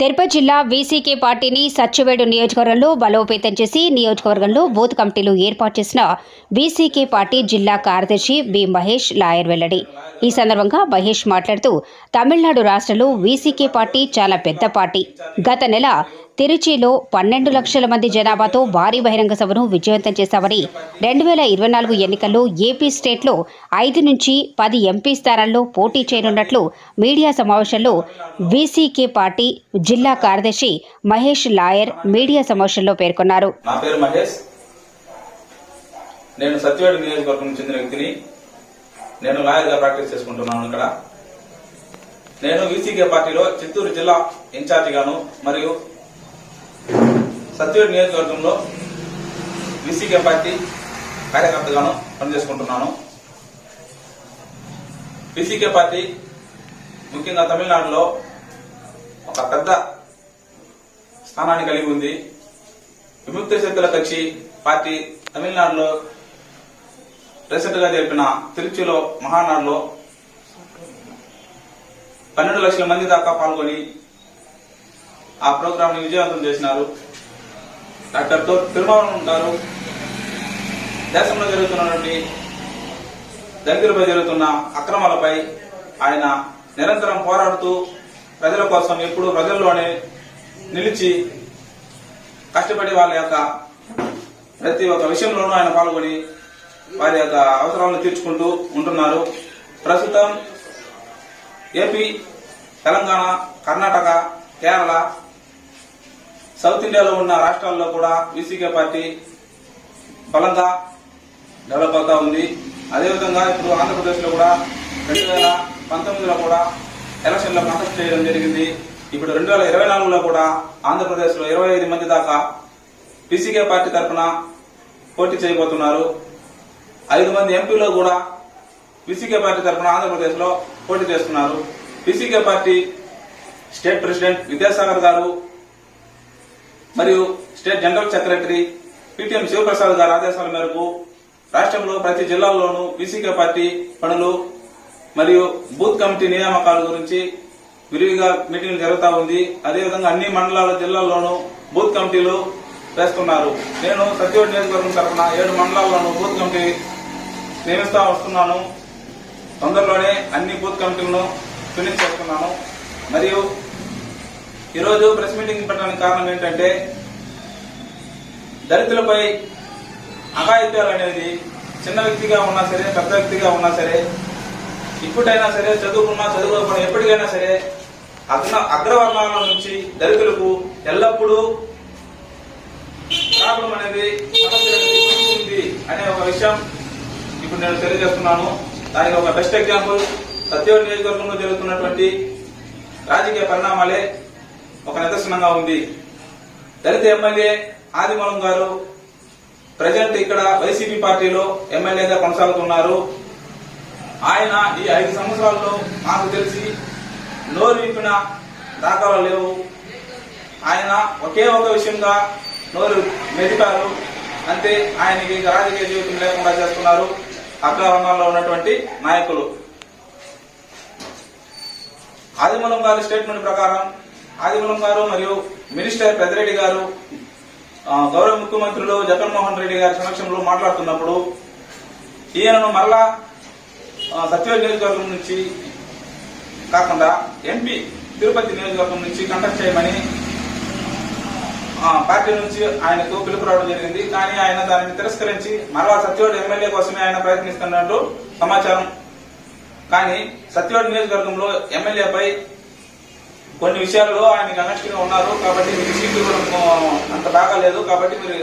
తిరుపతి జిల్లా వీసీకే పార్టీని సచ్చివేడు నియోజకవర్గంలో బలోపేతం చేసి నియోజకవర్గంలో బూత్ కమిటీలు ఏర్పాటు చేసిన వీసీకే పార్టీ జిల్లా కార్యదర్శి బి మహేష్ లాయర్ వెల్లడి. ఈ సందర్భంగా మహేష్ మాట్లాడుతూ తమిళనాడు రాష్ట్రంలో వీసీకే పార్టీ చాలా పెద్ద పార్టీ. గత నెల తిరుచిలో పన్నెండు లక్షల మంది జనాభాతో భారీ బహిరంగ సభను విజయవంతం చేశామని రెండు వేల ఇరవై నాలుగు ఎన్నికల్లో ఏపీ స్టేట్లో ఐదు నుంచి పది ఎంపీ స్థానాల్లో పోటీ చేయనున్నట్లు మీడియా సమావేశంలో బీసీకే పార్టీ జిల్లా కార్యదర్శి మహేష్ లాయర్ మీడియా సమావేశంలో పేర్కొన్నారు. నేను సత్యవేడు నియోజకవర్గం చెందిన వ్యక్తిని. నేను లాయర్గా ప్రాక్టీస్ చేసుకుంటున్నాను ఇక్కడ. నేను వీసీకే పార్టీలో చిత్తూరు జిల్లా ఇన్ఛార్జిగాను మరియు సత్యవేడి నియోజకవర్గంలో బీసీకే పార్టీ కార్యకర్తగాను పనిచేసుకుంటున్నాను. బీసీకే పార్టీ ముఖ్యంగా తమిళనాడులో ఒక పెద్ద స్థానాన్ని కలిగి ఉంది. విముక్త శక్తుల కక్షి పార్టీ తమిళనాడులో రీసెంట్గా జరిపిన తిరుచిలో మహానాడులో పన్నెండు లక్షల మంది దాకా పాల్గొని ఆ ప్రోగ్రామ్ని విజయవంతం చేసినారు. డాక్టర్ తిరుమల ఉంటారు. దేశంలో జరుగుతున్నటువంటి దళితులపై జరుగుతున్న అక్రమాలపై ఆయన నిరంతరం పోరాడుతూ ప్రజల కోసం ఎప్పుడు ప్రజల్లోనే నిలిచి కష్టపడి వాళ్ళ యొక్క ప్రతి ఒక్క విషయంలోనూ ఆయన పాల్గొని వారి యొక్క అవసరాలను తీర్చుకుంటూ ఉంటున్నారు. ప్రస్తుతం ఏపీ తెలంగాణ కర్ణాటక కేరళ సౌత్ ఇండియాలో ఉన్న రాష్ట్రాల్లో కూడా వీసీకే పార్టీ బలంగా డెవలప్ అవుతా ఉంది. అదేవిధంగా ఇప్పుడు ఆంధ్రప్రదేశ్లో కూడా రెండు వేల పంతొమ్మిదిలో కూడా ఎలక్షన్లో కంటెస్ట్ చేయడం జరిగింది. ఇప్పుడు రెండు వేల ఇరవై నాలుగులో కూడా ఆంధ్రప్రదేశ్లో ఇరవై ఐదు మంది దాకా పీసీకే పార్టీ తరఫున పోటీ చేయబోతున్నారు. ఐదు మంది ఎంపీలో కూడా పీసీకే పార్టీ తరఫున ఆంధ్రప్రదేశ్లో పోటీ చేస్తున్నారు. PCK party state president Vidyasagar garu మరియు state general secretary PTM Shivaprasad గారి ఆదేశాల మేరకు రాష్ట్రంలో ప్రతి జిల్లాల్లోనూ బీసీకే పార్టీ పనులు మరియు బూత్ కమిటీ నియామకాల గురించి విరివిగా మీటింగ్ జరుగుతూ ఉంది. అదేవిధంగా అన్ని మండలాల జిల్లాల్లోనూ బూత్ కమిటీలు వేస్తున్నారు. నేను సత్యవతి నియోజకవర్గం తరఫున ఏడు మండలాల్లోనూ బూత్ కమిటీ నియమిస్తా వస్తున్నాను. తొందరలోనే అన్ని బూత్ కమిటీలను ఫినిష్ చేస్తున్నాను. మరియు ఈరోజు ప్రెస్ మీటింగ్ పెట్టడానికి కారణం ఏంటంటే దళితులపై అఘాయిత్యాలు అనేది చిన్న వ్యక్తిగా ఉన్నా సరే పెద్ద వ్యక్తిగా ఉన్నా సరే ఇప్పుడైనా సరే చదువుకున్నా చదువుకోకుండా ఎప్పటికైనా సరే అగ్ర అగ్రవర్ణాల నుంచి దళితులకు ఎల్లప్పుడూ ప్రాబ్లం అనేది సమస్య ఉంది అనే ఒక విషయం ఇప్పుడు నేను తెలియజేస్తున్నాను. దానికి ఒక బెస్ట్ ఎగ్జాంపుల్ సత్యవతి నియోజకవర్గంలో జరుగుతున్నటువంటి రాజకీయ పరిణామాలే ఒక నిదర్శనంగా ఉంది. దళిత ఎమ్మెల్యే ఆదిమలం గారు ప్రజెంట్ ఇక్కడ వైసీపీ పార్టీలో ఎమ్మెల్యేగా కొనసాగుతున్నారు. ఆయన ఈ ఐదు సంవత్సరాల్లో నాకు తెలిసి నోరు విప్పిన దాఖలు లేవు. ఆయన ఒకే ఒక విషయంగా నోరు మెదిపారు. అంతే ఆయనకి రాజకీయ జీవితం లేకుండా చేస్తున్నారు అగ్రవర్ణాల్లో ఉన్నటువంటి నాయకులు. ఆదిమలం గారి స్టేట్మెంట్ ప్రకారం ఆదిమూలం గారు మరియు మినిస్టర్ పెద్దిరెడ్డి గారు గౌరవ ముఖ్యమంత్రులు జగన్మోహన్ రెడ్డి గారి సమక్షంలో మాట్లాడుతున్నప్పుడు ఈయనను మరలా ఆ, నియోజకవర్గం నుంచి కాకుండా ఎంపీ తిరుపతి నియోజకవర్గం నుంచి కంటెక్ట్ చేయమని పార్టీ నుంచి ఆయనకు పిలుపు రావడం జరిగింది. కానీ ఆయన దానిని తిరస్కరించి మరలా సత్యవేడు ఎమ్మెల్యే కోసమే ఆయన ప్రయత్నిస్తున్నట్టు సమాచారం. కానీ సత్యవేడు నియోజకవర్గంలో ఎమ్మెల్యేపై కొన్ని విషయాల్లో ఆయనకి అనెక్ట్ ఉన్నారు కాబట్టి మీకు సీట్లు కూడా అంత బాగా లేదు కాబట్టి మీరు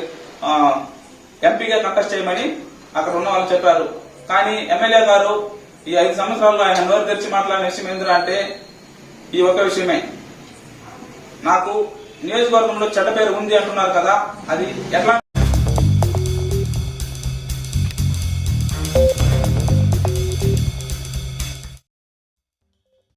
ఎంపీగా కంటెస్ట్ చేయమని అక్కడ ఉన్న వాళ్ళు చెప్పారు. కానీ ఎమ్మెల్యే గారు ఈ ఐదు సంవత్సరాల్లో ఆయన నోరు తెరిచి మాట్లాడిన విషయం ఏంటంటే అంటే ఈ ఒక విషయమే. నాకు నియోజకవర్గంలో చెడ్డ పేరు ఉంది అంటున్నారు కదా అది ఎట్లా